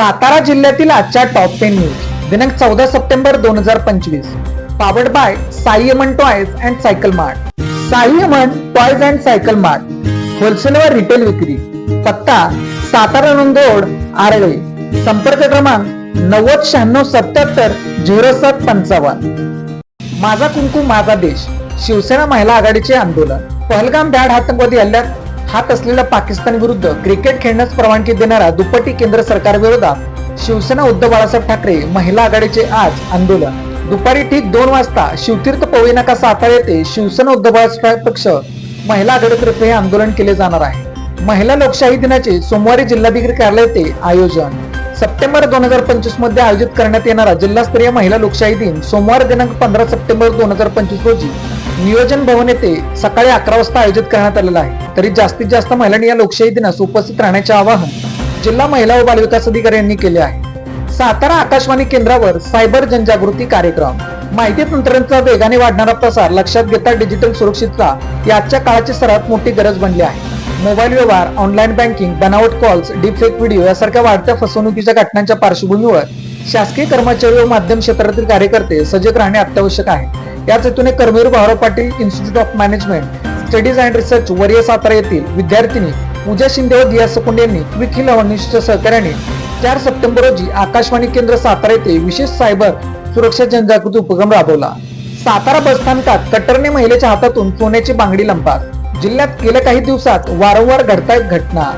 सातारा जिल्ह्यातील आजच्या top ten news दिनांक चौदा सप्टेंबर दोन हजार पंचवीस. Powered by Sai Aman toys and cycle mart Sai Aman toys and cycle mart wholesale व रिटेल विक्री. पत्ता सातारा नंदोड आरळे. संपर्क क्रमांक नव्वद शहाण्णव सत्याहत्तर झिरो सात पंचावन्न. माझा कुंकू माझा देश. शिवसेना महिला आघाडीचे आंदोलन. पहलगाम बॅड आतंकवादी हल्ल्यात हात असलेल्या पाकिस्तान विरुद्ध क्रिकेट खेळण्यास परवानगी देणारा दुपट्टी केंद्र सरकार विरोधात शिवसेना उद्धव बाळासाहेब ठाकरे महिला आघाडीचे आज आंदोलन. दुपारी ठीक दोन वाजता शिवतीर्थ पवई नाका सातारा येथे शिवसेना उद्धव बाळासाहेब पक्ष महिला आघाडीतर्फे हे आंदोलन केले जाणार आहे. महिला लोकशाही दिनाचे सोमवारी जिल्हाधिकारी कार्यालय येथे आयोजन. सप्टेंबर दोन हजार पंचवीसमध्ये आयोजित करण्यात येणारा जिल्हास्तरीय महिला लोकशाही दिन सोमवार दिनांक पंधरा सप्टेंबर दोन हजार पंचवीस रोजी नियोजन भवन येथे सकाळी अकरा वाजता आयोजित करण्यात आलेला आहे. तरी जास्तीत जास्त महिलांनी या लोकशाही दिनास उपस्थित राहण्याचे आवाहन जिल्हा महिला व बालविकास अधिकारी यांनी केले आहे. सातारा आकाशवाणी केंद्रावर सायबर जनजागृती कार्यक्रम. माहिती तंत्रज्ञानाचा वेगाने वाढणारा प्रसार लक्षात घेता डिजिटल सुरक्षितता ही आजच्या काळाची सर्वात मोठी गरज बनली आहे. मोबाईल व्यवहार ऑनलाईन बँकिंग बनावट कॉल्स डीपफेक व्हिडिओ यासारख्या वाढत्या फसवणुकीच्या घटनांच्या पार्श्वभूमीवर शासकीय कर्मचारी व माध्यम क्षेत्रातील कार्यकर्ते सजग राहणे अत्यावश्यक आहे. याच हेतूने Karmaveer Bhaurao Patil institute of management studies and research वरिय Satara येथील विद्यार्थिनी पूजा शिंदे व दिया सकुंड यांनी विखिल अवनिष्ठ सहकार्याने चार सप्टेंबर रोजी आकाशवाणी केंद्र सातारा येथे विशेष सायबर सुरक्षा जनजागृती उपक्रम राबवला. सातारा बसस्थानकात कट्टरने महिलेच्या हातातून सोन्याची बांगडी लंपात. जिल्ह्यात गेल्या काही दिवसात वारंवार घडतायत घटना.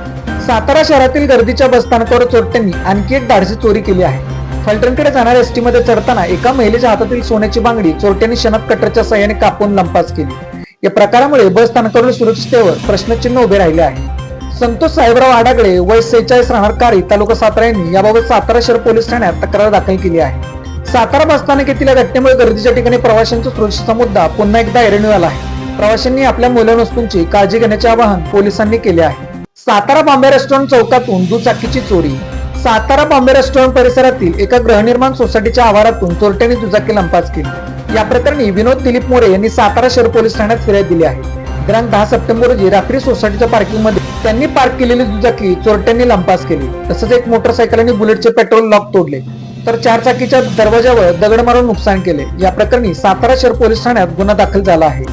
सातारा शहरातील गर्दीच्या बसस्थानकावर चोरट्यांनी आणखी एक धाडसी चोरी केली आहे. फलटणकडे जाणाऱ्या एसटीमध्ये चढताना एका महिलेच्या हातातील सोन्याची बांगडी चोरट्यांनी शनात कटरच्या सहाय्याने कापून लंपास केली. या प्रकारामुळे बस स्थानकावरील सुरक्षितेवर प्रश्नचिन्ह उभे राहिले आहे. संतोष साहेबराव आडागळे वय सेहेचाळीस राहणार कारी तालुका सातारा यांनी याबाबत सातारा शहर पोलीस ठाण्यात तक्रार दाखल केली आहे. सातारा बसस्थानक येथील घटनेमुळे गर्दीच्या ठिकाणी प्रवाशांच्या सुरक्षेचा मुद्दा पुन्हा एकदा ऐरणीवर आला आहे. प्रवाशांनी आपल्या मूल्यवान वस्तूंची काळजी घेण्याचे आवाहन पोलिसांनी केले आहे. सातारा बॉम्बे रेस्टॉरंट चौकातून दुचाकीची चोरी सातारा बॉम्बे रेस्टॉरंट परिसरातील एका गृहनिर्माण सोसायटीच्या आवारातून चोरट्यांनी दुचाकी लंपास केली. या प्रकरणी विनोद दिलीप मोरे यांनी सातारा शहर पोलीस ठाण्यात फिर्याद दिली आहे. दिनांक दहा सप्टेंबर रोजी रात्री सोसायटीच्या पार्किंगमध्ये त्यांनी पार्क केलेली दुचाकी चोरट्यांनी लंपास केली. तसंच एक मोटरसायकल आणि बुलेटचे पेट्रोल लॉक तोडले. तर चारचाकीच्या दरवाजावर दगड मारून नुकसान केले. या प्रकरणी सातारा शहर पोलीस ठाण्यात गुन्हा दाखल झाला आहे.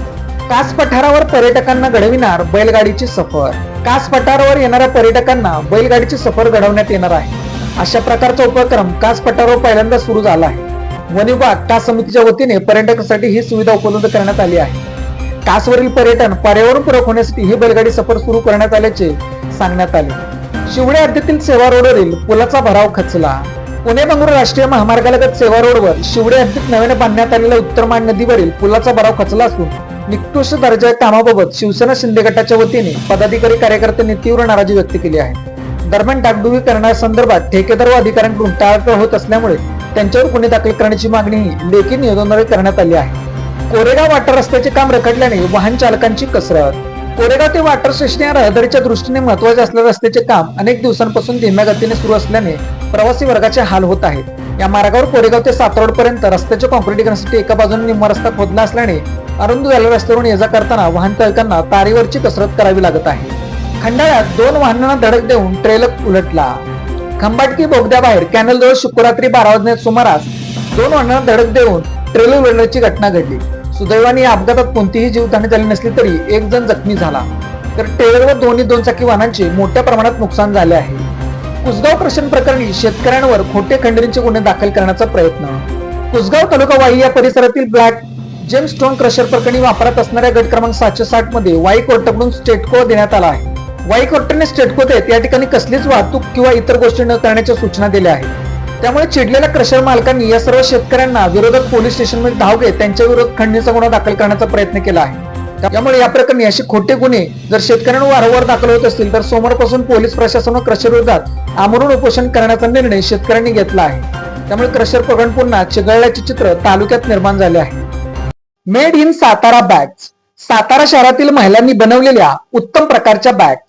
कास पठारावर पर्यटकांना घडविणार बैलगाडीची सफर. कास पठारावर येणाऱ्या पर्यटकांना बैलगाडीची सफर घडवण्यात येणार आहे. अशा प्रकारचा उपक्रम कास पठारावर पहिल्यांदा सुरू झाला आहे. वन विभाग कास समितीच्या वतीने पर्यटकांसाठी ही सुविधा उपलब्ध करण्यात आली आहे. कासवरील पर्यटन पर्यावरणपूरक होण्यासाठी ही बैलगाडी सफर सुरू करण्यात आल्याचे सांगण्यात आले. शिवडे हद्दीतील सेवा रोडवरील पुलाचा भराव खचला. पुणे बंगळूर राष्ट्रीय महामार्गालगत सेवा रोडवर शिवडे हद्दीत नव्याने बांधण्यात आलेल्या उत्तरमान नदीवरील पुलाचा भराव खचला असून निकृष्ट दर्जा कामाबाबत शिवसेना शिंदे गटाच्या वतीने पदाधिकारी कार्यकर्त्यांनी तीव्र नाराजी व्यक्त केली आहे. दरम्यान डागडुगी करण्यासंदर्भात ठेकेदार व अधिकाऱ्यांकडून टाळाटाळ होत असल्यामुळे त्यांच्यावर गुन्हे दाखल करण्याची मागणीही लेखी निवेदनाद्वारे करण्यात आली आहे. कोरेगाव वाटर रस्त्याचे काम रखडल्याने वाहन चालकांची कसरत. कोरेगाव ते वाटर स्टेशन या रहदारीच्या दृष्टीने महत्त्वाचे असलेल्या रस्त्याचे काम अनेक दिवसांपासून धीम्या गतीने सुरू असल्याने प्रवासी वर्गाचे हाल होत आहेत. या मार्गावर कोरेगाव ते सातरोड पर्यंत रस्त्याचे कॉन्क्रिटीकरणासाठी एका बाजूने निम्मा रस्ता खोदला असल्याने अरुंद झालेल्या रस्त्यावरून ये जा करताना वाहन चालकांना तारीवरची कसरत करावी लागत आहे. खंडाळ्यात दोन वाहनांना धडक देऊन ट्रेलर उलटला. खंबाटकी बोगद्याबाहेर कॅनलजवळ शुक्ररात्री बारा वाजण्यात सुमारास दोन वाहनांना धडक देऊन ट्रेलर उलटण्याची घटना घडली. सुदैवाने या अपघातात कोणतीही जीवधानी झाली नसली तरी एक जण जखमी झाला. तर ट्रेलर व दोन्ही दोन चाकी वाहनांचे मोठ्या प्रमाणात नुकसान झाले आहे. कुसगाव प्रश्न प्रकरणी शेतकऱ्यांवर खोटे खंडणीचे गुन्हे दाखल करण्याचा प्रयत्न. कुसगाव तालुका वाई या परिसरातील ब्लॅक जेम स्टोन क्रशर प्रकरणी वापरात असणाऱ्या गट क्रमांक सातशे साठमध्ये वाई कोर्टाकडून स्टेटको देण्यात आला आहे. वाई कोर्टाने स्टेटको या ठिकाणी कसलीच वाहतूक किंवा इतर गोष्टी न करण्याच्या सूचना दिल्या आहेत. त्यामुळे चिडलेल्या क्रशर मालकांनी या सर्व शेतकऱ्यांना विरोधक पोलीस स्टेशनमध्ये धाव घेत त्यांच्या विरोधात खंडणीचा गुन्हा दाखल करण्याचा प्रयत्न केला आहे. त्यामुळे या प्रकरणी असे खोटे गुन्हे जर शेतकऱ्यांवर वारंवार दाखल होत असतील तर सोमवारपासून पोलीस प्रशासन व क्रशर विरोधात आमरण उपोषण करण्याचा निर्णय शेतकऱ्यांनी घेतला आहे. त्यामुळे क्रशर प्रकरण पुन्हा चिघळल्याचे चित्र तालुक्यात निर्माण झाले आहे. Made in Satara bags Satara शहरातील महिलांनी बनवलेल्या उत्तम प्रकारच्या बॅग्स